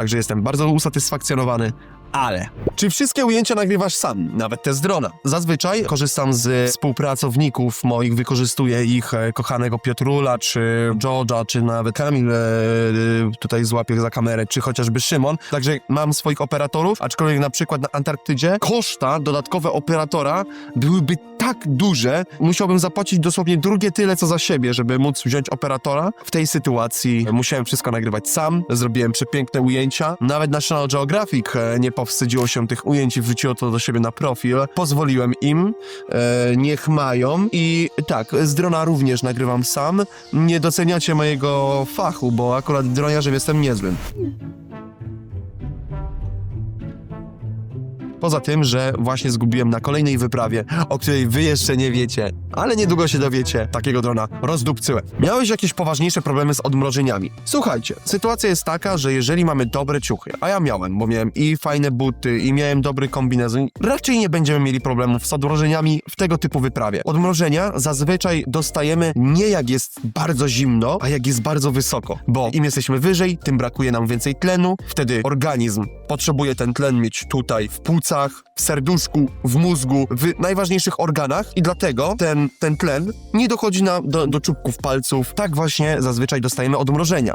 także jestem bardzo usatysfakcjonowany. Ale czy wszystkie ujęcia nagrywasz sam, nawet te z drona? Zazwyczaj korzystam z współpracowników moich, wykorzystuję ich e, kochanego Piotrula, czy George'a, czy nawet Kamil e, e, tutaj złapie za kamerę, czy chociażby Szymon. Także mam swoich operatorów, aczkolwiek na przykład na Antarktydzie koszta dodatkowe operatora byłyby tak duże, musiałbym zapłacić dosłownie drugie tyle co za siebie, żeby móc wziąć operatora. W tej sytuacji musiałem wszystko nagrywać sam, zrobiłem przepiękne ujęcia. Nawet National Geographic e, nie powstydziło się tych ujęć i wrzuciło to do siebie na profil. Pozwoliłem im, e, niech mają i tak, z drona również nagrywam sam. Nie doceniacie mojego fachu, bo akurat droniarzem jestem niezłym. Poza tym, że właśnie zgubiłem na kolejnej wyprawie, o której wy jeszcze nie wiecie, ale niedługo się dowiecie, takiego drona rozdupcyłem. Miałeś jakieś poważniejsze problemy z odmrożeniami? Słuchajcie, sytuacja jest taka, że jeżeli mamy dobre ciuchy, a ja miałem, bo miałem i fajne buty, i miałem dobry kombinezon, raczej nie będziemy mieli problemów z odmrożeniami w tego typu wyprawie. Odmrożenia zazwyczaj dostajemy nie jak jest bardzo zimno, a jak jest bardzo wysoko, bo im jesteśmy wyżej, tym brakuje nam więcej tlenu, wtedy organizm potrzebuje ten tlen mieć tutaj w płucach, w serduszku, w mózgu, w najważniejszych organach i dlatego ten, ten tlen nie dochodzi na, do, do czubków palców. Tak właśnie zazwyczaj dostajemy odmrożenia.